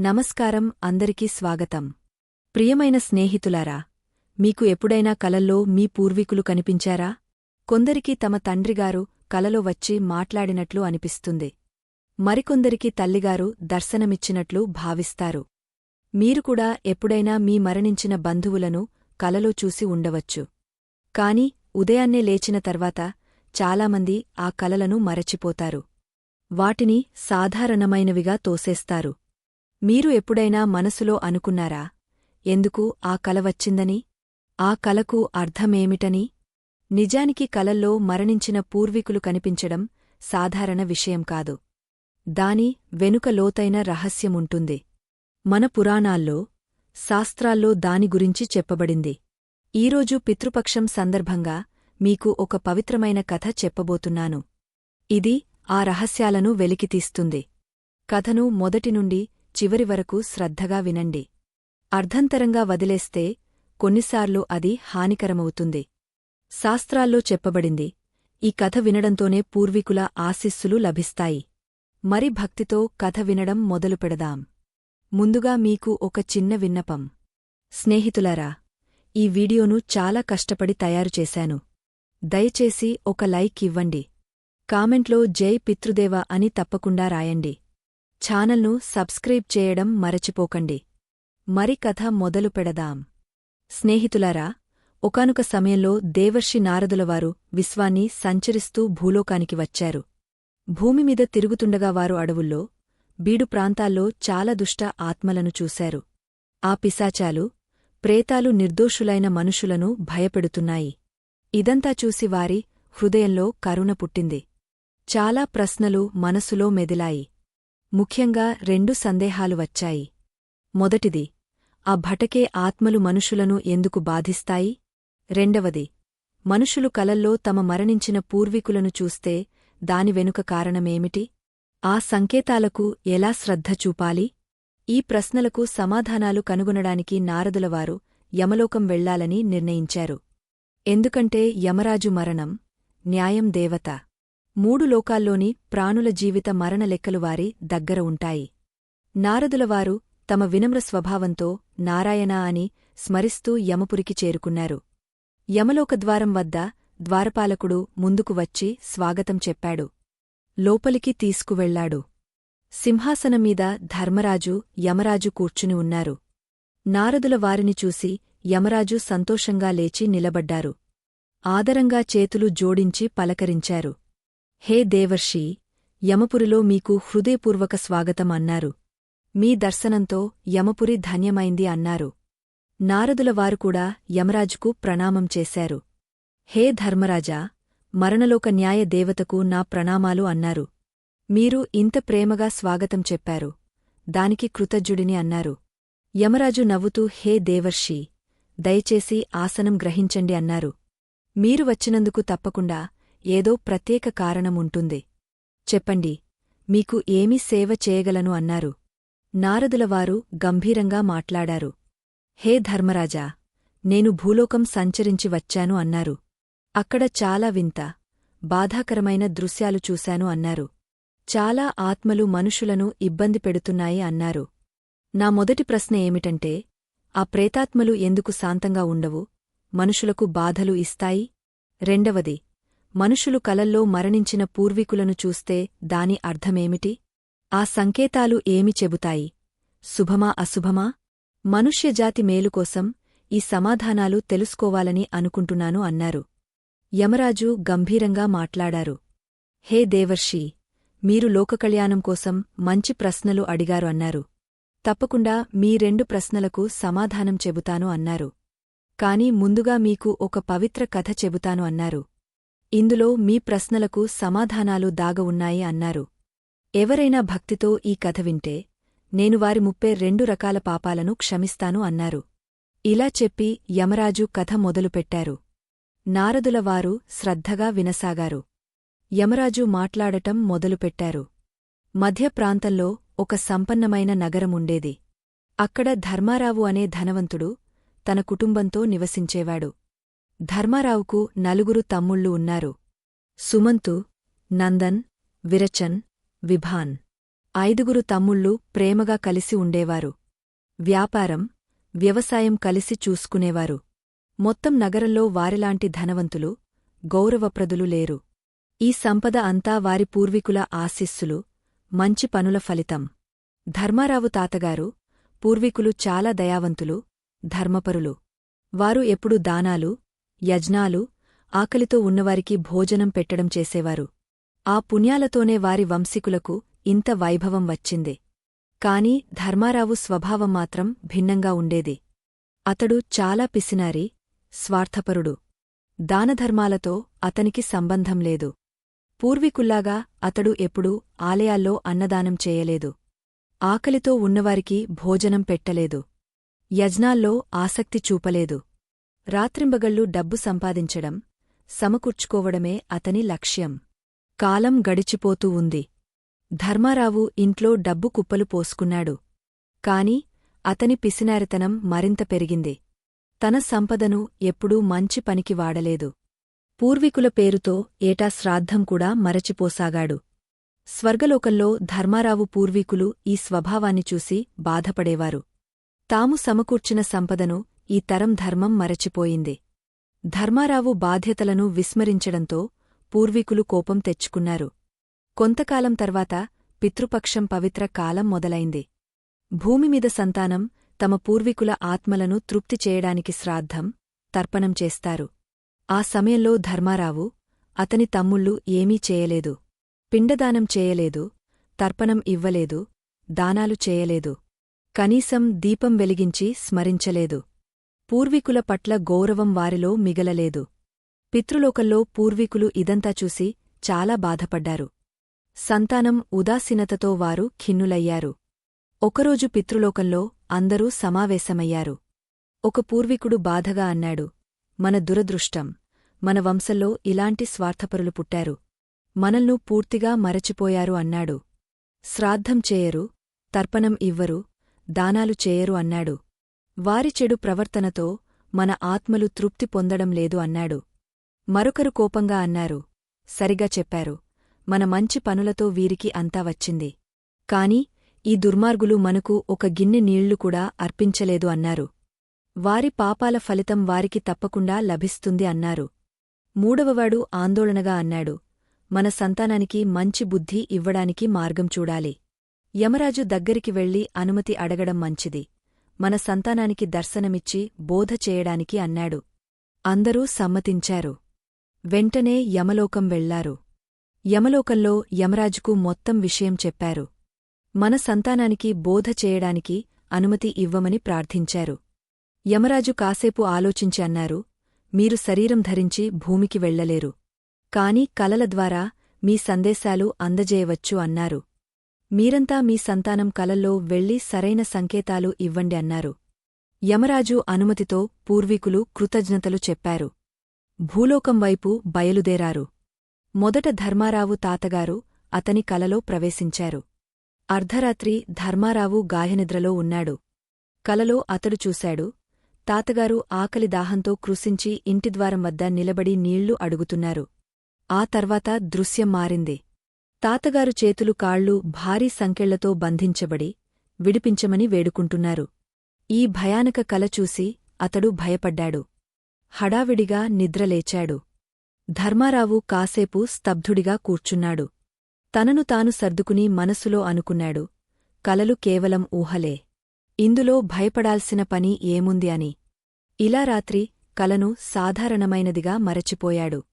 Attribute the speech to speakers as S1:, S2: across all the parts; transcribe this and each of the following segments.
S1: నమస్కారం అందరికీ స్వాగతం. ప్రియమైన స్నేహితులారా మీకు ఎప్పుడైనా కలల్లో మీ పూర్వీకులు కనిపించారా? కొందరికి తమ తండ్రిగారు కలలో వచ్చి మాట్లాడినట్లు అనిపిస్తుంది. మరికొందరికి తల్లిగారు దర్శనమిచ్చినట్లు భావిస్తారు. మీరు కూడా ఎప్పుడైనా మీ మరణించిన బంధువులను కలలో చూసి ఉండవచ్చు. కాని ఉదయాన్నే లేచిన తర్వాత చాలామంది ఆ కలలను మరచిపోతారు. వాటిని సాధారణమైనవిగా తోసేస్తారు. మీరు ఎప్పుడైనా మనసులో అనుకున్నారా? ఎందుకు ఆ కల వచ్చిందని? ఆ కలకు అర్థమేమిటని? నిజానికి కలల్లో మరణించిన పూర్వీకులు కనిపించడం సాధారణ విషయం కాదు. దాని వెనుక లోతైన రహస్యముంటుంది. మన పురాణాల్లో శాస్త్రాల్లో దాని గురించి చెప్పబడింది. ఈరోజు పితృపక్షం సందర్భంగా మీకు ఒక పవిత్రమైన కథ చెప్పబోతున్నాను. ఇది ఆ రహస్యాలను వెలికితీస్తుంది. కథను మొదటి నుండి చివరి వరకు శ్రద్ధగా వినండి. అర్ధంతరంగా వదిలేస్తే కొన్నిసార్లు అది హానికరమవుతుంది. శాస్త్రాల్లో చెప్పబడింది ఈ కథ వినడంతోనే పూర్వీకుల ఆశిస్సులు లభిస్తాయి. మరి భక్తితో కథ వినడం మొదలుపెడదాం ముందుగా మీకు ఒక చిన్న విన్నపం. స్నేహితులారా ఈ వీడియోను చాలా కష్టపడి తయారుచేశాను దయచేసి ఒక లైక్ ఇవ్వండి. కామెంట్లో జై పితృదేవ అని తప్పకుండా రాయండి. ఛానల్ను సబ్స్క్రైబ్ చేయడం మరచిపోకండి. మరి కథ మొదలు పెడదాం. స్నేహితులారా ఒకానొక సమయంలో దేవర్షి నారదులవారు విశ్వాన్ని సంచరిస్తూ భూలోకానికి వచ్చారు. భూమిమీద తిరుగుతుండగా వారు అడవుల్లో బీడు ప్రాంతాల్లో చాలా దుష్ట ఆత్మలను చూశారు. ఆ పిశాచాలు ప్రేతాలు నిర్దోషులైన మనుషులను భయపెడుతున్నాయి. ఇదంతా చూసి వారి హృదయంలో కరుణ పుట్టింది. చాలా ప్రశ్నలు మనసులో మెదిలాయి. ముఖ్యంగా రెండు సందేహాలు వచ్చాయి. మొదటిది ఆ భటకే ఆత్మలు మనుషులను ఎందుకు బాధిస్తాయి? రెండవది మనుషులు కలల్లో తమ మరణించిన పూర్వీకులను చూస్తే దాని వెనుక కారణమేమిటి? ఆ సంకేతాలకు ఎలా శ్రద్ధ చూపాలి? ఈ ప్రశ్నలకు సమాధానాలు కనుగొనడానికి నారదులవారు యమలోకం వెళ్ళాలని నిర్ణయించారు. ఎందుకంటే యమరాజు మరణం న్యాయం దేవత. మూడు లోకాల్లోని ప్రాణుల జీవిత మరణ లెక్కలు వారి దగ్గర ఉంటాయి. నారదులవారు తమ వినమ్ర స్వభావంతో నారాయణ అని స్మరిస్తూ యమపురికి చేరుకున్నారు. యమలోకద్వారం వద్ద ద్వారపాలకుడు ముందుకు వచ్చి స్వాగతం చెప్పాడు. లోపలికి తీసుకువెళ్ళాడు సింహాసనమీద ధర్మరాజు యమరాజు కూర్చుని ఉన్నారు. నారదుల వారిని చూసి యమరాజు సంతోషంగా లేచి నిలబడ్డారు. ఆదరంగా చేతులు జోడించి పలకరించారు. హే దేవర్షి యమపురిలో మీకు హృదయపూర్వక స్వాగతం అన్నారు. మీ దర్శనంతో యమపురి ధన్యమైంది అన్నారు. నారదులవారుకూడా యమరాజుకు ప్రణామం చేశారు. హే ధర్మరాజా మరణలోక న్యాయ దేవతకు నా ప్రణామాలు అన్నారు. మీరు ఇంత ప్రేమగా స్వాగతం చెప్పారు. దానికి కృతజ్ఞుడిని అన్నారు. యమరాజు నవ్వుతూ హే దేవర్షి దయచేసి ఆసనం గ్రహించండి అన్నారు. మీరు వచ్చినందుకు తప్పకుండా ఏదో ప్రత్యేక కారణముంటుంది. చెప్పండి మీకు ఏమి సేవ చేయగలను అన్నారు. నారదులవారు గంభీరంగా మాట్లాడారు. హే ధర్మరాజా నేను భూలోకం సంచరించి వచ్చాను అన్నారు. అక్కడ చాలా వింత బాధాకరమైన దృశ్యాలు చూశాను అన్నారు. చాలా ఆత్మలు మనుషులను ఇబ్బంది పెడుతున్నాయి అన్నారు. నా మొదటి ప్రశ్న ఏమిటంటే ఆ ప్రేతాత్మలు ఎందుకు శాంతంగా ఉండవు? మనుషులకు బాధలు ఇస్తాయి? రెండవది మనుషులు కలల్లో మరణించిన పూర్వీకులను చూస్తే దాని అర్థమేమిటి? ఆ సంకేతాలు ఏమి చెబుతాయి? శుభమా అశుభమా? మనుష్యజాతి మేలుకోసం ఈ సమాధానాలు తెలుసుకోవాలని అనుకుంటున్నాను అన్నారు. యమరాజు గంభీరంగా మాట్లాడారు. హే దేవర్షి! మీరు లోకకళ్యాణం కోసం మంచి ప్రశ్నలు అడిగారు అన్నారు. తప్పకుండా మీ రెండు ప్రశ్నలకు సమాధానం చెబుతాను అన్నారు. కాని ముందుగా మీకు ఒక పవిత్ర కథ చెబుతాను అన్నారు. ఇందులో మీ ప్రశ్నలకు సమాధానాలు దాగవున్నాయి అన్నారు. ఎవరైనా భక్తితో ఈ కథ వింటే నేను వారి ముప్పే రెండు రకాల పాపాలను క్షమిస్తాను అన్నారు. ఇలా చెప్పి యమరాజు కథ మొదలుపెట్టారు. నారదులవారు శ్రద్ధగా వినసాగారు. యమరాజు మాట్లాడటం మొదలుపెట్టారు. మధ్య ప్రాంతంలో ఒక సంపన్నమైన నగరముండేది అక్కడ ధర్మారావు అనే ధనవంతుడు తన కుటుంబంతో నివసించేవాడు. ధర్మారావుకు నలుగురు తమ్ముళ్ళు ఉన్నారు. సుమంతు నందన్ విరచన్ విభాన్. ఐదుగురు తమ్ముళ్ళు ప్రేమగా కలిసి ఉండేవారు. వ్యాపారం వ్యవసాయం కలిసి చూసుకునేవారు. మొత్తం నగరంలో వారిలాంటి ధనవంతులు గౌరవప్రదులు లేరు. ఈ సంపద అంతా వారి పూర్వీకుల ఆశిస్సులు మంచి పనుల ఫలితం. ధర్మారావు తాతగారు పూర్వీకులు చాలా దయావంతులు ధర్మపరులు. వారు ఎప్పుడు దానాలు యజ్ఞాలు ఆకలితో ఉన్నవారికి భోజనం పెట్టడం చేసేవారు. ఆ పుణ్యాలతోనే వారి వంశీకులకు ఇంత వైభవం వచ్చింది. కాని ధర్మారావు స్వభావం మాత్రం భిన్నంగా ఉండేది. అతడు చాలా పిసినారి స్వార్థపరుడు. దానధర్మాలతో అతనికి సంబంధం లేదు. పూర్వీకుల్లాగా అతడు ఎప్పుడూ ఆలయాల్లో అన్నదానం చేయలేదు. ఆకలితో ఉన్నవారికి భోజనం పెట్టలేదు. యజ్ఞాల్లో ఆసక్తి చూపలేదు. రాత్రింబగళ్ళు డబ్బు సంపాదించడం సమకూర్చుకోవడమే అతని లక్ష్యం. కాలం గడిచిపోతూ ఉంది. ధర్మారావు ఇంట్లో డబ్బు కుప్పలు పోసుకున్నాడు. కాని అతని పిసినారితనం మరింత పెరిగింది. తన సంపదను ఎప్పుడూ మంచి పనికి వాడలేదు. పూర్వీకుల పేరుతో ఏటా శ్రాద్ధం కూడా మరచిపోసాగాడు. స్వర్గలోకంలో ధర్మారావు పూర్వీకులు ఈ స్వభావాన్ని చూసి బాధపడేవారు. తాము సమకూర్చిన సంపదను ఈ తరం ధర్మం మరచిపోయింది. ధర్మారావు బాధ్యతలను విస్మరించడంతో పూర్వీకులు కోపం తెచ్చుకున్నారు. కొంతకాలం తర్వాత పితృపక్షం పవిత్ర కాలం మొదలైంది. భూమిమీద సంతానం తమ పూర్వీకుల ఆత్మలను తృప్తి చేయడానికి శ్రాద్ధం తర్పణం చేస్తారు. ఆ సమయంలో ధర్మారావు అతని తమ్ముళ్ళు ఏమీ చేయలేదు. పిండదానం చేయలేదు. తర్పణం ఇవ్వలేదు. దానాలు చేయలేదు. కనీసం దీపం వెలిగించి స్మరించలేదు. పూర్వీకుల పట్ల గౌరవం వారిలో మిగలలేదు. పితృలోకంలో పూర్వీకులు ఇదంతా చూసి చాలా బాధపడ్డారు. సంతానం ఉదాసీనతతో వారు ఖిన్నులయ్యారు. ఒకరోజు పితృలోకంలో అందరూ సమావేశమయ్యారు. ఒక పూర్వీకుడు బాధగా అన్నాడు మన దురదృష్టం మన వంశంలో ఇలాంటి స్వార్థపరులు పుట్టారు. మనల్ను పూర్తిగా మరచిపోయారు అన్నాడు. శ్రాద్ధం చేయరు తర్పణం ఇవ్వరు దానాలు చేయరు అన్నాడు. వారి చెడు ప్రవర్తనతో మన ఆత్మలు తృప్తి పొందడం లేదు అన్నాడు. మరొకరు కోపంగా అన్నారు సరిగా చెప్పారు మన మంచి పనులతో వీరికి అంతా వచ్చింది. కాని ఈ దుర్మార్గులు మనకు ఒక గిన్నె నీళ్ళు కూడా అర్పించలేదు అన్నారు. వారి పాపాల ఫలితం వారికి తప్పకుండా లభిస్తుంది అన్నారు. మూడవవాడు ఆందోళనగా అన్నాడు మన సంతానానికి మంచి బుద్ధి ఇవ్వడానికి మార్గం చూడాలి. యమరాజు దగ్గరికి వెళ్ళి అనుమతి అడగడం మంచిది. మన సంతానానికి దర్శనమిచ్చి బోధ చేయడానికి అన్నాడు. అందరూ సమ్మతించారు. వెంటనే యమలోకం వెళ్ళారు. యమలోకంలో యమరాజుకు మొత్తం విషయం చెప్పారు. మన సంతానానికి బోధ చేయడానికి అనుమతి ఇవ్వమని ప్రార్థించారు. యమరాజు కాసేపు ఆలోచించి అన్నారు మీరు శరీరం ధరించి భూమికి వెళ్ళలేరు కాని కలల ద్వారా మీ సందేశాలు అందజేయవచ్చు అన్నారు. మీరంతా మీ సంతానం కలల్లో వెళ్ళి సరైన సంకేతాలు ఇవ్వండి అన్నారు. యమరాజు అనుమతితో పూర్వీకులు కృతజ్ఞతలు చెప్పారు. భూలోకం వైపు బయలుదేరారు. మొదట ధర్మారావు తాతగారు అతని కలలో ప్రవేశించారు. అర్ధరాత్రి ధర్మారావు గాయనిద్రలో ఉన్నాడు. కలలో అతడు చూశాడు. తాతగారు ఆకలి దాహంతో కృషించి ఇంటిద్వారం వద్ద నిలబడి నీళ్ళు అడుగుతున్నారు. ఆ తర్వాత దృశ్యం మారింది. తాతగారు చేతులు కాళ్ళు భారీ సంకెళ్ళతో బంధించబడి విడిపించమని వేడుకుంటున్నారు. ఈ భయానక కల చూసి అతడు భయపడ్డాడు. హడావిడిగా నిద్రలేచాడు. ధర్మారావు కాసేపు స్తబ్ధుడిగా కూర్చున్నాడు. తనను తాను సర్దుకుని మనసులో అనుకున్నాడు. కలలు కేవలం ఊహలే. ఇందులో భయపడాల్సిన పని ఏముంది అని. ఇలా రాత్రి కలను సాధారణమైనదిగా మరచిపోయాడు.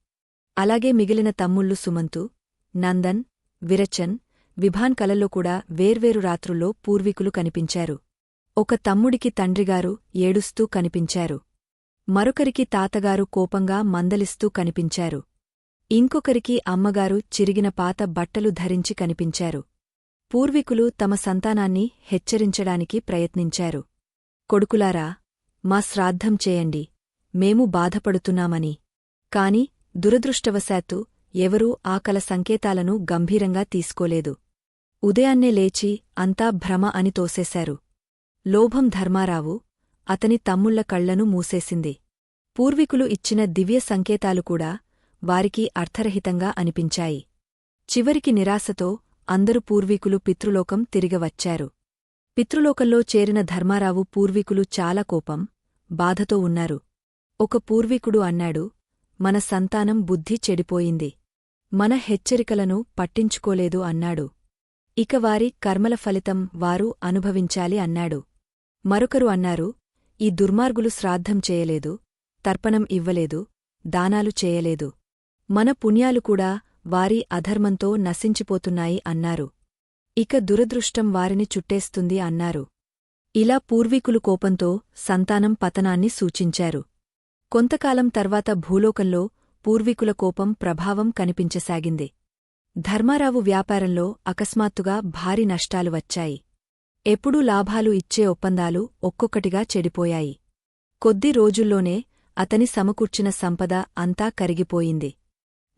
S1: అలాగే మిగిలిన తమ్ముళ్ళు సుమంతు నందన్ విరచన్ విభాన్ కలల్లో కూడా వేర్వేరు రాత్రుల్లో పూర్వీకులు కనిపించారు. ఒక తమ్ముడికి తండ్రిగారు ఏడుస్తూ కనిపించారు. మరొకరికి తాతగారు కోపంగా మందలిస్తూ కనిపించారు. ఇంకొకరికి అమ్మగారు చిరిగిన పాత బట్టలు ధరించి కనిపించారు. పూర్వీకులు తమ సంతానాన్ని హెచ్చరించడానికి ప్రయత్నించారు. కొడుకులారా మా శ్రాద్ధం చేయండి. మేము బాధపడుతున్నామని. కాని దురదృష్టవశాత్తు ఎవరూ ఆ కల సంకేతాలను గంభీరంగా తీసుకోలేదు. ఉదయాన్నే లేచి అంతా భ్రమ అని తోసేశారు. లోభం ధర్మారావు అతని తమ్ముళ్ళ కళ్ళను మూసేసింది. పూర్వీకులు ఇచ్చిన దివ్య సంకేతాలు కూడా వారికి అర్థరహితంగా అనిపించాయి. చివరికి నిరాశతో అందరు పూర్వీకులు పితృలోకం తిరిగవచ్చారు. పితృలోకంలో చేరిన ధర్మారావు పూర్వీకులు చాలా కోపం బాధతో ఉన్నారు. ఒక పూర్వీకుడు అన్నాడు మన సంతానం బుద్ధి చెడిపోయింది. మన హెచ్చరికలను పట్టించుకోలేదు అన్నాడు. ఇక వారి కర్మల ఫలితం వారు అనుభవించాలి అన్నాడు. మరొకరు అన్నారు ఈ దుర్మార్గులు శ్రాద్ధం చేయలేదు తర్పణం ఇవ్వలేదు దానాలు చేయలేదు. మన పుణ్యాలు కూడా వారి అధర్మంతో నశించిపోతున్నాయి అన్నారు. ఇక దురదృష్టం వారిని చుట్టేస్తుంది అన్నారు. ఇలా పూర్వీకులు కోపంతో సంతానం పతనాన్ని సూచించారు. కొంతకాలం తర్వాత భూలోకంలో పూర్వీకుల కోపం ప్రభావం కనిపించసాగింది. ధర్మారావు వ్యాపారంలో అకస్మాత్తుగా భారీ నష్టాలు వచ్చాయి. ఎప్పుడూ లాభాలు ఇచ్చే ఒప్పందాలు ఒక్కొక్కటిగా చెడిపోయాయి. కొద్ది రోజుల్లోనే అతని సమకూర్చిన సంపద అంతా కరిగిపోయింది.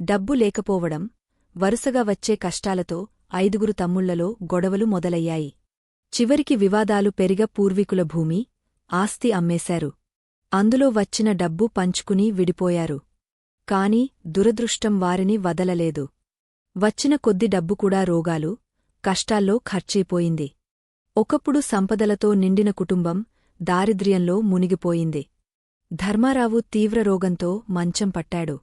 S1: డబ్బు లేకపోవడం వరుసగా వచ్చే కష్టాలతో ఐదుగురు తమ్ముళ్ళలో గొడవలు మొదలయ్యాయి. చివరికి వివాదాలు పెరిగ పూర్వీకుల భూమి ఆస్తి అమ్మేశారు. అందులో వచ్చిన డబ్బు పంచుకుని విడిపోయారు. కాని దురదృష్టం వారిని వదలలేదు. వచ్చిన కొద్ది డబ్బు కూడా రోగాలు కష్టాల్లో ఖర్చైపోయింది. ఒకప్పుడు సంపదలతో నిండిన కుటుంబం దారిద్ర్యంలో మునిగిపోయింది. ధర్మారావు తీవ్ర రోగంతో మంచం పట్టాడు.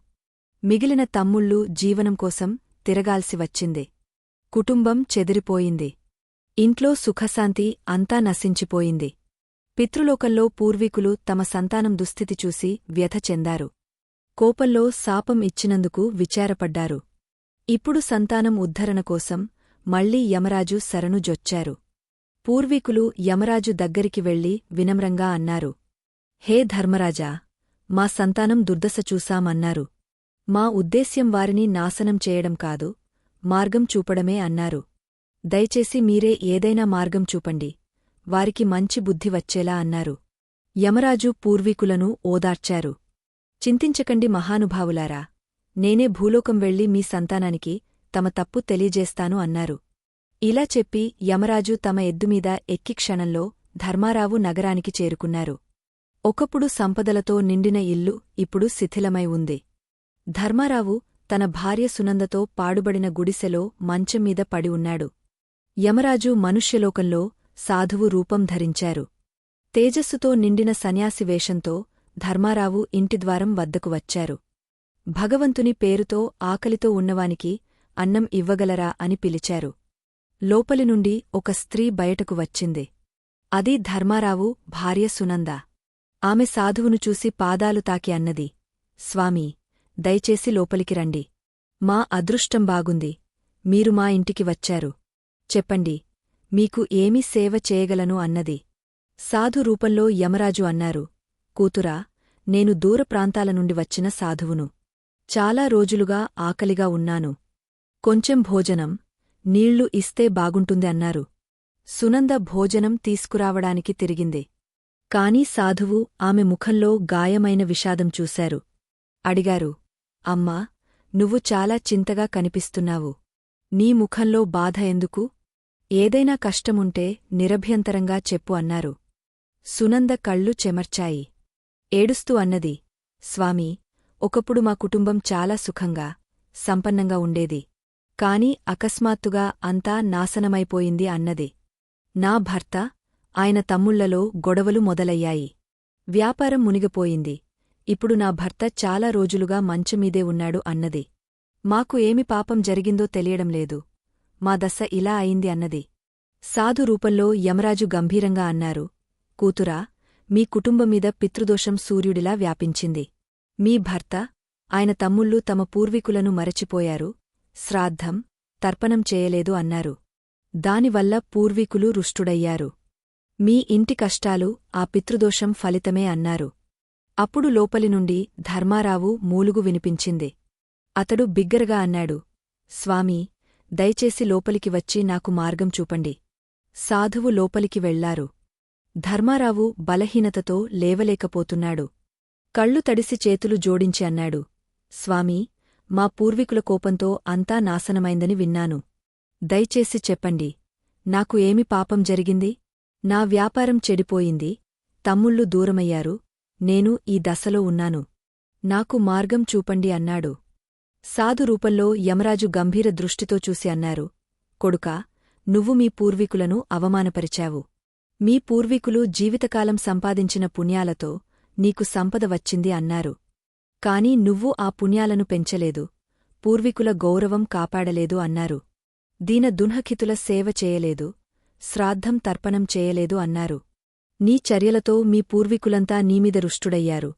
S1: మిగిలిన తమ్ముళ్ళు జీవనం కోసం తిరగాల్సి వచ్చింది. కుటుంబం చెదిరిపోయింది. ఇంట్లో సుఖశాంతి అంతా నశించిపోయింది. పితృలోకంలో పూర్వీకులు తమ సంతానం దుస్థితి చూసి వ్యథ చెందారు. కోపంలో శాపం ఇచ్చినందుకు విచారపడ్డారు. ఇప్పుడు సంతానం ఉద్ధరణ కోసం మళ్ళీ యమరాజు శరణు జొచ్చారు. పూర్వీకులు యమరాజు దగ్గరికి వెళ్ళి వినమ్రంగా అన్నారు హే ధర్మరాజా మా సంతానం దుర్దశ చూశామన్నారు. మా ఉద్దేశ్యం వారిని నాశనం చేయడం కాదు మార్గం చూపడమే అన్నారు. దయచేసి మీరే ఏదైనా మార్గం చూపండి వారికి మంచి బుద్ధి వచ్చేలా అన్నారు. యమరాజు పూర్వీకులను ఓదార్చారు. చింతించకండి మహానుభావులారా. నేనే భూలోకం వెళ్ళి మీ సంతానానికి తమ తప్పు తెలియజేస్తాను అన్నారు. ఇలా చెప్పి యమరాజు తమ ఎద్దుమీద ఎక్కి క్షణంలో ధర్మారావు నగరానికి చేరుకున్నారు. ఒకప్పుడు సంపదలతో నిండిన ఇల్లు ఇప్పుడు శిథిలమై ఉంది. ధర్మారావు తన భార్య సునందతో పాడుబడిన గుడిసెలో మంచంమీద పడి ఉన్నాడు. యమరాజు మనుష్యలోకంలో సాధువు రూపం ధరించారు. తేజస్సుతో నిండిన సన్యాసి వేషంతో ధర్మారావు ఇంటిద్వారం వద్దకు వచ్చారు. భగవంతుని పేరుతో ఆకలితో ఉన్నవానికి అన్నం ఇవ్వగలరా అని పిలిచారు. లోపలి నుండి ఒక స్త్రీ బయటకు వచ్చింది. అది ధర్మారావు భార్య సునంద. ఆమె సాధువును చూసి పాదాలు తాకి అన్నది. స్వామీ దయచేసి లోపలికి రండి. మా అదృష్టం బాగుంది. మీరు మా ఇంటికి వచ్చారు. చెప్పండి మీకు ఏమి సేవ చేయగలను అన్నది. సాధు రూపంలో యమరాజు అన్నారు. కూతురా నేను దూర ప్రాంతాల నుండి వచ్చిన సాధువును. చాలా రోజులుగా ఆకలిగా ఉన్నాను. కొంచెం భోజనం నీళ్ళు ఇస్తే బాగుంటుంది అన్నారు. సునంద భోజనం తీసుకురావడానికి తిరిగింది. కాని సాధువు ఆమె ముఖంలో గాయమైన విషాదం చూశారు. అడిగారు అమ్మా నువ్వు చాలా చింతగా కనిపిస్తున్నావు. నీ ముఖంలో బాధ ఎందుకు? ఏదైనా కష్టముంటే నిరభ్యంతరంగా చెప్పు అన్నారు. సునంద కళ్ళు చెమర్చాయి. ఏడుస్తూ అన్నది స్వామీ ఒకప్పుడు మా కుటుంబం చాలా సుఖంగా సంపన్నంగా ఉండేది. కాని అకస్మాత్తుగా అంతా నాశనమైపోయింది అన్నది. నా భర్త ఆయన తమ్ముళ్ళలో గొడవలు మొదలయ్యాయి. వ్యాపారం మునిగిపోయింది. ఇప్పుడు నా భర్త చాలా రోజులుగా మంచమీదే ఉన్నాడు అన్నది. మాకు ఏమి పాపం జరిగిందో తెలియడం లేదు. మా దశ ఇలా అయింది అన్నది. సాధు రూపంలో యమరాజు గంభీరంగా అన్నారు కూతురా మీ కుటుంబమీద పితృదోషం సూర్యుడిలా వ్యాపించింది. మీ భర్త ఆయన తమ్ముళ్ళు తమ పూర్వీకులను మరచిపోయారు. శ్రాద్ధం తర్పణం చేయలేదు అన్నారు. దానివల్ల పూర్వీకులు రుష్టుడయ్యారు. మీ ఇంటి కష్టాలు ఆ పితృదోషం ఫలితమే అన్నారు. అప్పుడు లోపలి నుండి ధర్మారావు మూలుగు వినిపించింది. అతడు బిగ్గరగా అన్నాడు స్వామీ దయచేసి లోపలికి వచ్చి నాకు మార్గం చూపండి. సాధువు లోపలికి వెళ్ళారు. ధర్మారావు బలహీనతతో లేవలేకపోతున్నాడు. కళ్ళు తడిసి చేతులు జోడించి అన్నాడు స్వామీ మా పూర్వీకుల కోపంతో అంతా నాశనమైందని విన్నాను. దయచేసి చెప్పండి నాకు ఏమి పాపం జరిగింది? నా వ్యాపారం చెడిపోయింది. తమ్ముళ్ళు దూరమయ్యారు. నేను ఈ దశలో ఉన్నాను. నాకు మార్గం చూపండి అన్నాడు. సాధు రూపంలో యమరాజు గంభీర దృష్టితో చూసి అన్నారు కొడుకా నువ్వు మీ పూర్వీకులను అవమానపరిచావు. మీ పూర్వీకులు జీవితకాలం సంపాదించిన పుణ్యాలతో నీకు సంపద వచ్చింది అన్నారు. కాని నువ్వు ఆ పుణ్యాలను పెంచలేదు. పూర్వీకుల గౌరవం కాపాడలేదు అన్నారు. దీన దున్హకితుల సేవ చేయలేదు. శ్రాద్ధం తర్పణం చేయలేదు అన్నారు. నీ చర్యలతో మీ పూర్వీకులంతా నీమీద రుష్టుడయ్యారు.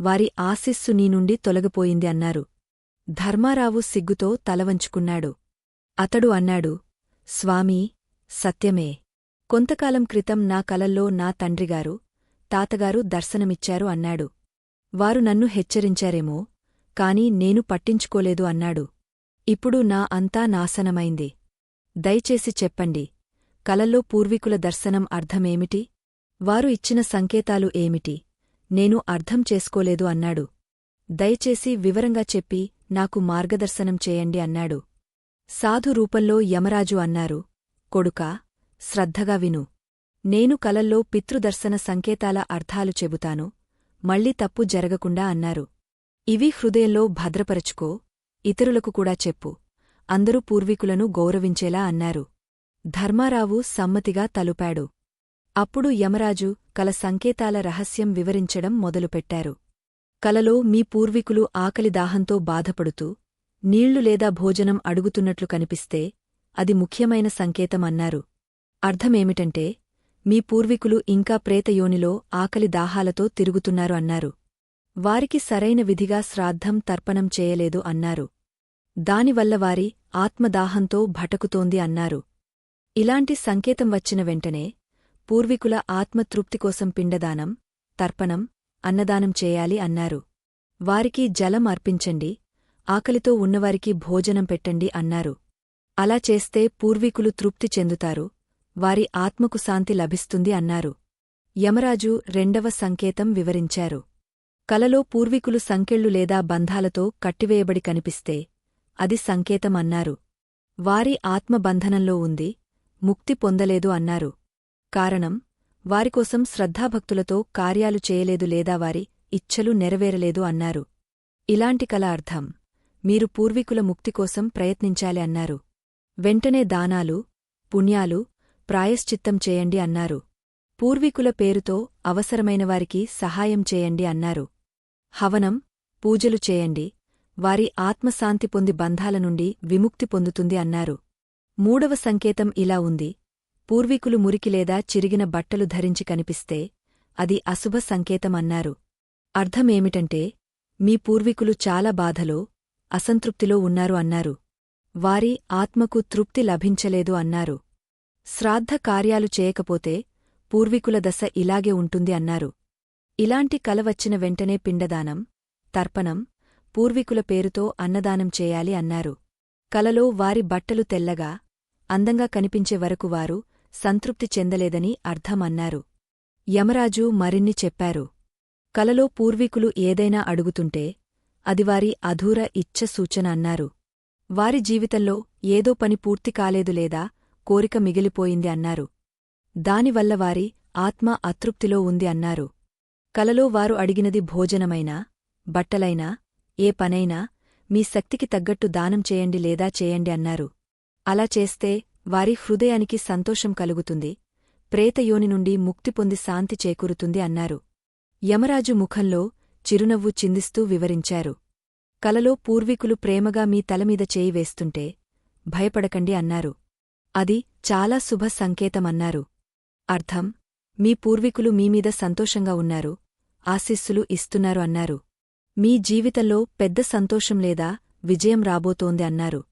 S1: వారి ఆశిస్సు నీ నుండి తొలగిపోయింది అన్నారు. ధర్మారావు సిగ్గుతో తలవంచుకున్నాడు. అతడు అన్నాడు స్వామీ సత్యమే. కొంతకాలం క్రితం నా కలల్లో నా తండ్రిగారు తాతగారు దర్శనమిచ్చారు అన్నాడు. వారు నన్ను హెచ్చరించారేమో కాని నేను పట్టించుకోలేదు అన్నాడు. ఇప్పుడు నా అంతా నాశనమైంది. దయచేసి చెప్పండి కలల్లో పూర్వీకుల దర్శనం అర్థమేమిటి? వారు ఇచ్చిన సంకేతాలు ఏమిటి? నేను అర్థం చేసుకోలేదు అన్నాడు. దయచేసి వివరంగా చెప్పి నాకు మార్గదర్శనం చేయండి అన్నాడు. సాధు రూపంలో యమరాజు అన్నారు కొడుకా శ్రద్ధగా విను. నేను కలల్లో పితృదర్శన సంకేతాల అర్థాలు చెబుతాను. మళ్ళీ తప్పు జరగకుండా అన్నారు. ఇవి హృదయంలో భద్రపరచుకో. ఇతరులకు కూడా చెప్పు. అందరూ పూర్వీకులను గౌరవించేలా అన్నారు. ధర్మారావు సమ్మతిగా తలుపాడు. అప్పుడు యమరాజు కల సంకేతాల రహస్యం వివరించడం మొదలుపెట్టారు. కలలో మీ పూర్వీకులు ఆకలి దాహంతో బాధపడుతూ నీళ్ళు లేదా భోజనం అడుగుతున్నట్లు కనిపిస్తే అది ముఖ్యమైన సంకేతం అన్నారు అర్థమేమిటంటే మీ పూర్వీకులు ఇంకా ప్రేతయోనిలో ఆకలి దాహాలతో తిరుగుతున్నారు అన్నారు. వారికి సరైన విధిగా శ్రాద్ధం తర్పణం చేయలేదు అన్నారు. దానివల్ల వారి ఆత్మదాహంతో భటకుతోంది అన్నారు. ఇలాంటి సంకేతం వచ్చిన వెంటనే పూర్వీకుల ఆత్మతృప్తికోసం పిండదానం తర్పణం అన్నదానం చేయాలి అన్నారు. వారికి జలం అర్పించండి ఆకలితో ఉన్నవారికి భోజనం పెట్టండి అన్నారు. అలా చేస్తే పూర్వీకులు తృప్తి చెందుతారు వారి ఆత్మకు శాంతి లభిస్తుంది అన్నారు. యమరాజు రెండవ సంకేతం వివరించారు. కలలో పూర్వీకులు సంకెళ్ళు లేదా బంధాలతో కట్టివేయబడి కనిపిస్తే అది సంకేతం అన్నారు. వారి ఆత్మబంధనంలో ఉంది ముక్తి పొందలేదు అన్నారు. కారణం వారికోసం శ్రద్ధాభక్తులతో కార్యాలు చేయలేదు లేదా వారి ఇచ్ఛలు నెరవేరలేదు అన్నారు. ఇలాంటి కల అర్థం మీరు పూర్వీకుల ముక్తికోసం ప్రయత్నించాలి అన్నారు. వెంటనే దానాలు పుణ్యాలు ప్రాయశ్చిత్తం చేయండి అన్నారు. పూర్వీకుల పేరుతో అవసరమైనవారికి సహాయం చేయండి అన్నారు. హవనం పూజలు చేయండి. వారి ఆత్మశాంతి పొంది బంధాల నుండి విముక్తి పొందుతుంది అన్నారు. మూడవ సంకేతం ఇలా ఉంది. పూర్వీకులు మురికి లేదా చిరిగిన బట్టలు ధరించి కనిపిస్తే అది అశుభ సంకేతమన్నారు అర్థమేమిటంటే మీ పూర్వీకులు చాలా బాధలో అసంతృప్తిలో ఉన్నారు అన్నారు. వారి ఆత్మకు తృప్తి లభించలేదు అన్నారు. శ్రాద్ధ కార్యాలు చేయకపోతే పూర్వీకుల దశ ఇలాగే ఉంటుంది అన్నారు. ఇలాంటి కల వచ్చిన వెంటనే పిండదానం తర్పణం పూర్వీకుల పేరుతో అన్నదానం చేయాలి అన్నారు. కలలో వారి బట్టలు తెల్లగా అందంగా కనిపించే వరకు వారు సంతృప్తి చెందలేదని అర్థమన్నారు యమరాజు మరిన్ని చెప్పారు. కలలో పూర్వీకులు ఏదైనా అడుగుతుంటే అది వారి అధూర ఇచ్ఛ సూచన అన్నారు. వారి జీవితంలో ఏదో పని పూర్తి కాలేదు లేదా కోరిక మిగిలిపోయింది అన్నారు. దానివల్ల వారి ఆత్మ అతృప్తిలో ఉంది అన్నారు. కలలో వారు అడిగినది భోజనమైనా బట్టలైనా ఏ పనైనా మీ శక్తికి తగ్గట్టు దానం చేయండి లేదా చేయండి అన్నారు. అలా చేస్తే వారి హృదయానికి సంతోషం కలుగుతుంది ప్రేతయోని నుండి ముక్తి పొంది శాంతి చేకూరుతుంది అన్నారు. యమరాజు ముఖంలో చిరునవ్వు చిందిస్తూ వివరించారు. కలలో పూర్వీకులు ప్రేమగా మీ తలమీద చేయి వేస్తుంటే భయపడకండి అన్నారు. అది చాలా శుభ సంకేతమన్నారు. అర్థం? మీ పూర్వీకులు మీమీద సంతోషంగా ఉన్నారు ఆశీస్సులు ఇస్తున్నారు అన్నారు. మీ జీవితంలో పెద్ద సంతోషం లేదా విజయం రాబోతోంది అన్నారు.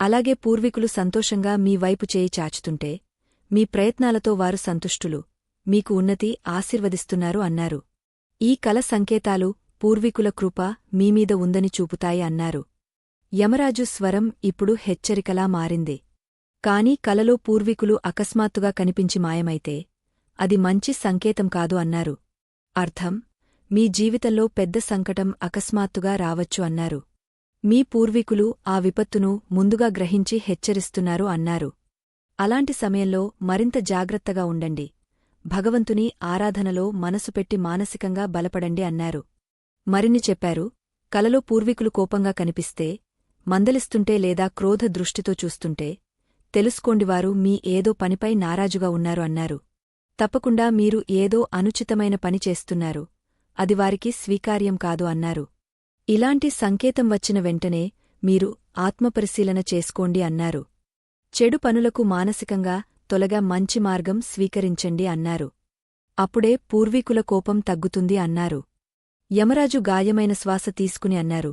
S1: అలాగే పూర్వీకులు సంతోషంగా మీ వైపు చేయి చాచుతుంటే మీ ప్రయత్నాలతో వారు సంతుష్టులు మీకు ఉన్నతి ఆశీర్వదిస్తున్నారు అన్నారు. ఈ కల సంకేతాలు పూర్వీకుల కృప మీమీద ఉందని చూపుతాయి అన్నారు. యమరాజు స్వరం ఇప్పుడు హెచ్చరికలా మారింది. కాని కలలో పూర్వీకులు అకస్మాత్తుగా కనిపించి మాయమైతే అది మంచి సంకేతం కాదు అన్నారు. అర్థం? మీ జీవితంలో పెద్ద సంకటం అకస్మాత్తుగా రావచ్చు అన్నారు. మీ పూర్వీకులు ఆ విపత్తును ముందుగా గ్రహించి హెచ్చరిస్తున్నారు అన్నారు. అలాంటి సమయంలో మరింత జాగ్రత్తగా ఉండండి. భగవంతుని ఆరాధనలో మనసు పెట్టి మానసికంగా బలపడండి అన్నారు. మరిన్ని చెప్పారు? కలలో పూర్వీకులు కోపంగా కనిపిస్తే మందలిస్తుంటే లేదా క్రోధ దృష్టితో చూస్తుంటే తెలుసుకోండివారు మీ ఏదో పనిపై నారాజుగా ఉన్నారు అన్నారు. తప్పకుండా మీరు ఏదో అనుచితమైన పని చేస్తున్నారు. అది వారికి స్వీకార్యం కాదు అన్నారు. ఇలాంటి సంకేతం వచ్చిన వెంటనే మీరు ఆత్మపరిశీలన చేసుకోండి అన్నారు. చెడు పనులకు మానసికంగా తొలగా మంచి మార్గం స్వీకరించండి అన్నారు. అప్పుడే పూర్వీకుల కోపం తగ్గుతుంది అన్నారు. యమరాజు గాయమైన శ్వాస తీసుకుని అన్నారు.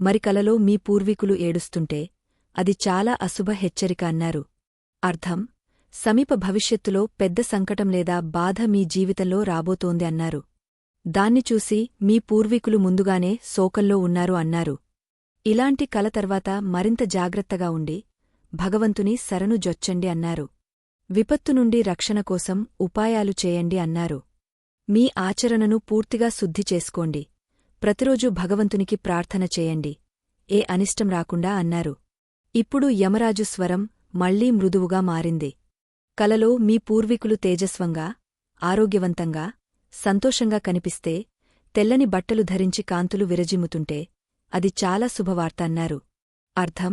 S1: మరి కలలో మీ పూర్వీకులు ఏడుస్తుంటే అది చాలా అశుభ హెచ్చరిక అన్నారు. అర్థం సమీప భవిష్యత్తులో పెద్ద సంకటం లేదా బాధ మీ జీవితంలో రాబోతోంది అన్నారు. దాన్ని చూసి మీ పూర్వీకులు ముందుగానే శోకంలో ఉన్నారు అన్నారు. ఇలాంటి కల తర్వాత మరింత జాగ్రత్తగా ఉండి భగవంతుని శరణు జొచ్చండి అన్నారు. విపత్తు నుండి రక్షణ కోసం ఉపాయాలు చేయండి అన్నారు. మీ ఆచరణను పూర్తిగా శుద్ధి చేసుకోండి. ప్రతిరోజూ భగవంతునికి ప్రార్థన చేయండి. ఏ అనిష్టం రాకుండా అన్నారు. ఇప్పుడు యమరాజు స్వరం మళ్ళీ మృదువుగా మారింది. కలలో మీ పూర్వీకులు తేజస్వంగా ఆరోగ్యవంతంగా సంతోషంగా కనిపిస్తే తెల్లని బట్టలు ధరించి కాంతులు విరజిమ్ముతుంటే అది చాలా శుభవార్త అన్నారు. అర్థం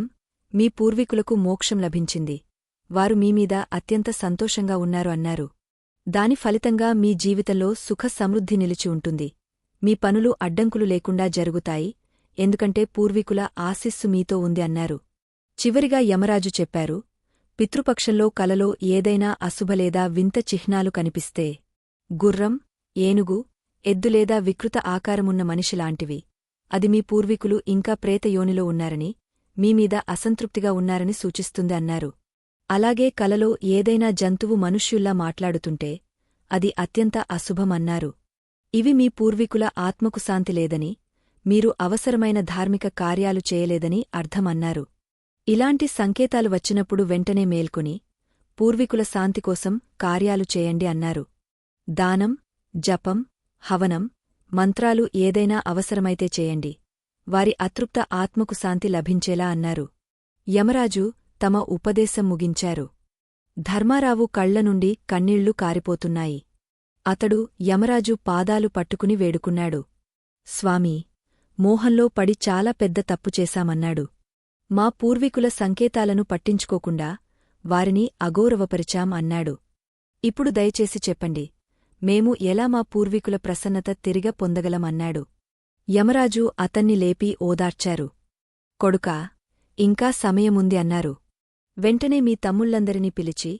S1: మీ పూర్వీకులకు మోక్షం లభించింది. వారు మీమీద అత్యంత సంతోషంగా ఉన్నారు అన్నారు. దాని ఫలితంగా మీ జీవితంలో సుఖ సమృద్ధి నిలిచి ఉంటుంది. మీ పనులు అడ్డంకులు లేకుండా జరుగుతాయి ఎందుకంటే పూర్వీకుల ఆశిస్సు మీతో ఉంది అన్నారు. చివరిగా యమరాజు చెప్పారు పితృపక్షంలో కలలో ఏదైనా అశుభలేదా వింత చిహ్నాలు కనిపిస్తే గుర్రం ఏనుగు ఎద్దులేదా వికృత ఆకారమున్న మనిషిలాంటివి అది మీ పూర్వీకులు ఇంకా ప్రేతయోనిలో ఉన్నారని మీమీద అసంతృప్తిగా ఉన్నారని సూచిస్తుంది అన్నారు. అలాగే కలలో ఏదైనా జంతువు మనుష్యుల్లా మాట్లాడుతుంటే అది అత్యంత అశుభమన్నారు. ఇవి మీ పూర్వీకుల ఆత్మకు శాంతి లేదని మీరు అవసరమైన ధార్మిక కార్యాలు చేయలేదని అర్థమన్నారు. ఇలాంటి సంకేతాలు వచ్చినప్పుడు వెంటనే మేల్కొని పూర్వీకుల శాంతి కోసం కార్యాలు చేయండి అన్నారు. దానం జపం హవనం మంత్రాలు ఏదైనా అవసరమైతే చేయండి. వారి అతృప్త ఆత్మకు శాంతి లభించేలా అన్నారు. యమరాజు తమ ఉపదేశం ముగించారు. ధర్మారావు కళ్ళ నుండి కన్నీళ్ళు కారిపోతున్నాయి. అతడు యమరాజు పాదాలు పట్టుకుని వేడుకున్నాడు. స్వామీ మోహంలో పడి చాలా పెద్ద తప్పు చేశామన్నాడు. మా పూర్వీకుల సంకేతాలను పట్టించుకోకుండా వారిని అగౌరవపరిచాం అన్నాడు. ఇప్పుడు దయచేసి చెప్పండి మేము ఎలా మా పూర్వీకుల ప్రసన్నత తిరిగ పొందగలమన్నాడు యమరాజు అతన్ని లేపి ఓదార్చారు. కొడుకా ఇంకా సమయముంది అన్నారు. వెంటనే మీ తమ్ముళ్ళందరినీ పిలిచి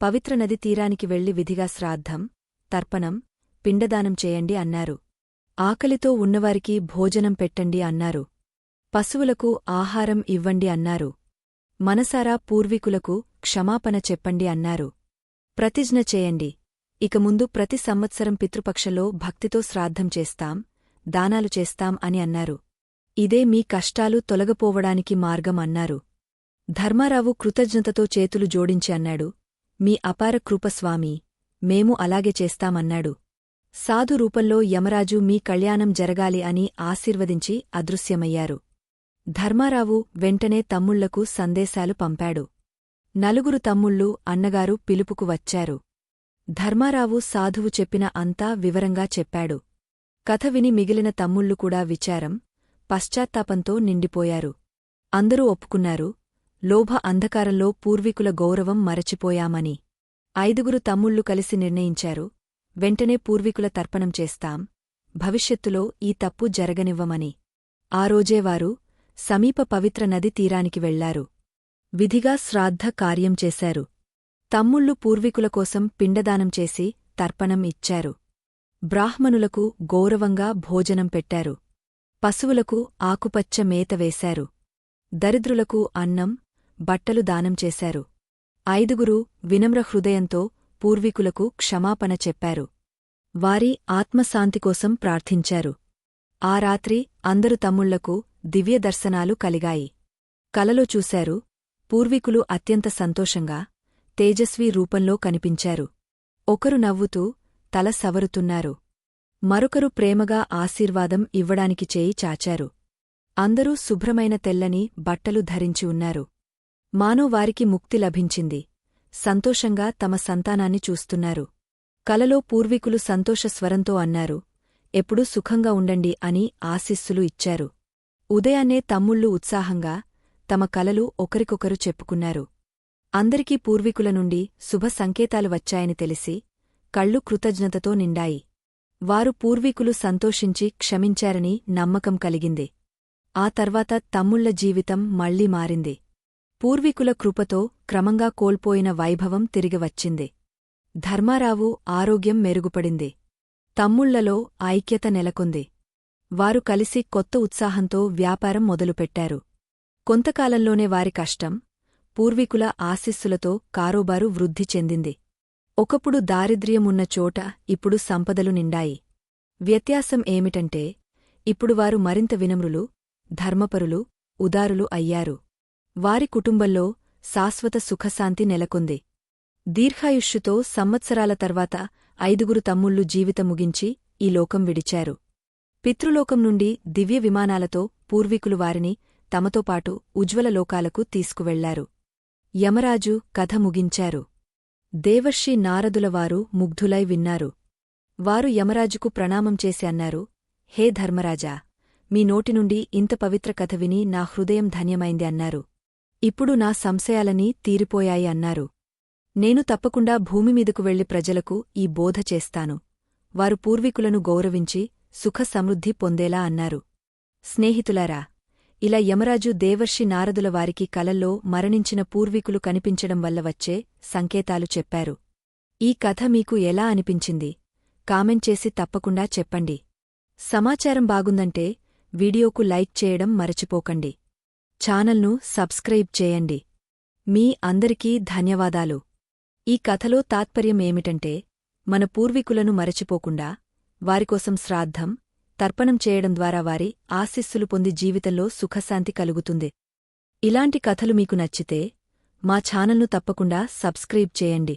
S1: పవిత్ర నది తీరానికి వెళ్ళి విధిగా శ్రాద్ధం తర్పణం పిండదానం చేయండి అన్నారు. ఆకలితో ఉన్నవారికి భోజనం పెట్టండి అన్నారు. పశువులకు ఆహారం ఇవ్వండి అన్నారు. మనసారా పూర్వీకులకు క్షమాపణ చెప్పండి అన్నారు. ప్రతిజ్ఞ చేయండి. ఇక ముందు ప్రతి సంవత్సరం పితృపక్షంలో భక్తితో శ్రాద్ధం చేస్తాం దానాలు చేస్తాం అని అన్నారు. ఇదే మీ కష్టాలు తొలగపోవడానికి మార్గం అన్నారు. ధర్మారావు కృతజ్ఞతతో చేతులు జోడించి అన్నాడు. మీ అపార కృపస్వామి మేము అలాగే చేస్తామన్నాడు. సాధు రూపంలో యమరాజు మీ కళ్యాణం జరగాలి అని ఆశీర్వదించి అదృశ్యమయ్యారు. ధర్మారావు వెంటనే తమ్ముళ్ళకు సందేశాలు పంపాడు. నలుగురు తమ్ముళ్ళు అన్నగారు పిలుపుకు వచ్చారు. ధర్మారావు సాధువు చెప్పిన అంతా వివరంగా చెప్పాడు. కథ విని మిగిలిన తమ్ముళ్ళు కూడా విచారం పశ్చాత్తాపంతో నిండిపోయారు. అందరూ ఒప్పుకున్నారు. లోభ అంధకారంలో పూర్వీకుల గౌరవం మరచిపోయామని. ఐదుగురు తమ్ముళ్ళు కలిసి నిర్ణయించారు. వెంటనే పూర్వీకుల తర్పణం చేస్తాం. భవిష్యత్తులో ఈ తప్పు జరగనివ్వమని. ఆ రోజే వారు సమీప పవిత్ర నది తీరానికి వెళ్ళారు. విధిగా శ్రాద్ధ కార్యం చేశారు. తమ్ముళ్ళు పూర్వీకుల కోసం పిండదానం చేసి తర్పణం ఇచ్చారు. బ్రాహ్మణులకు గౌరవంగా భోజనం పెట్టారు. పశువులకు ఆకుపచ్చ మేత వేశారు. దరిద్రులకు అన్నం బట్టలు దానం చేశారు. ఐదుగురు వినమ్ర హృదయంతో పూర్వీకులకు క్షమాపణ చెప్పారు. వారి ఆత్మశాంతికోసం ప్రార్థించారు. ఆ రాత్రి అందరు తమ్ముళ్ళకు దివ్యదర్శనాలు కలిగాయి. కలలో చూశారు పూర్వీకులు అత్యంత సంతోషంగా తేజస్వీ రూపంలో కనిపించారు. ఒకరు నవ్వుతూ తల సవరుతున్నారు. మరొకరు ప్రేమగా ఆశీర్వాదం ఇవ్వడానికి చేయి చాచారు. అందరూ శుభ్రమైన తెల్లని బట్టలు ధరించి ఉన్నారు. మానో వారికి ముక్తి లభించింది. సంతోషంగా తమ సంతానాన్ని చూస్తున్నారు. కలలో పూర్వీకులు సంతోష స్వరంతో అన్నారు ఎప్పుడూ సుఖంగా ఉండండి అని ఆశీస్సులు ఇచ్చారు. ఉదయాన్నే తమ్ముళ్ళు ఉత్సాహంగా తమ కలలు ఒకరికొకరు చెప్పుకున్నారు. అందరికీ పూర్వీకుల నుండి శుభ సంకేతాలు వచ్చాయని తెలిసి కళ్ళు కృతజ్ఞతతో నిండాయి. వారు పూర్వీకులు సంతోషించి క్షమించారని నమ్మకం కలిగింది. ఆ తర్వాత తమ్ముళ్ళ జీవితం మళ్ళీ మారింది. పూర్వీకుల కృపతో క్రమంగా కోల్పోయిన వైభవం తిరిగి వచ్చింది ధర్మారావు ఆరోగ్యం మెరుగుపడింది. తమ్ముళ్ళలో ఐక్యత నెలకొంది. వారు కలిసి కొత్త ఉత్సాహంతో వ్యాపారం మొదలుపెట్టారు. కొంతకాలంలోనే వారి కష్టం పూర్వీకుల ఆశీస్సులతో కారోబారు వృద్ధి చెందింది. ఒకప్పుడు దారిద్ర్యమున్న చోట ఇప్పుడు సంపదలు నిండాయి. వ్యత్యాసం ఏమిటంటే ఇప్పుడు వారు మరింత వినమ్రులు ధర్మపరులు ఉదారులు అయ్యారు. వారి కుటుంబంలో శాశ్వత సుఖశాంతి నెలకొంది. దీర్ఘాయుష్యుతో సంవత్సరాల తర్వాత ఐదుగురు తమ్ముళ్ళు జీవిత ముగించి ఈ లోకం విడిచారు. పితృలోకం నుండి దివ్య విమానాలతో పూర్వీకులు వారిని తమతో పాటు ఉజ్వల లోకాలకు తీసుకువెళ్ళారు. యమరాజు కథ ముగించారు. దేవర్షి నారదులవారు ముగ్ధులై విన్నారు. వారు యమరాజుకు ప్రణామం చేసి అన్నారు హే ధర్మరాజా మీ నోటి నుండి ఇంత పవిత్ర కథ విని నా హృదయం ధన్యమైంది అన్నారు. ఇప్పుడు నా సంశయాలనీ తీరిపోయాయి అన్నారు. నేను తప్పకుండా భూమిమీదకు వెళ్ళి ప్రజలకు ఈ బోధ చేస్తాను. వారు పూర్వీకులను గౌరవించి సుఖ సమృద్ధి పొందేలా అన్నారు. స్నేహితులారా ఇలా యమరాజు దేవర్షి నారదుల వారికి కలల్లో మరణించిన పూర్వీకులు కనిపించడం వల్ల వచ్చే సంకేతాలు చెప్పారు. ఈ కథ మీకు ఎలా అనిపించింది? కామెంట్ చేసి తప్పకుండా చెప్పండి. సమాచారం బాగుందంటే వీడియోకు లైక్ చేయడం మరచిపోకండి. ఛానల్ను సబ్స్క్రైబ్ చేయండి. మీ అందరికీ ధన్యవాదాలు. ఈ కథలో తాత్పర్యం ఏమిటంటే మన పూర్వీకులను మరచిపోకుండా వారికోసం శ్రాద్ధం తర్పణం చేయడం ద్వారా వారి ఆశీస్సులు పొంది జీవితంలో సుఖశాంతి కలుగుతుంది. ఇలాంటి కథలు మీకు నచ్చితే మా ఛానల్ను తప్పకుండా సబ్స్క్రైబ్ చేయండి.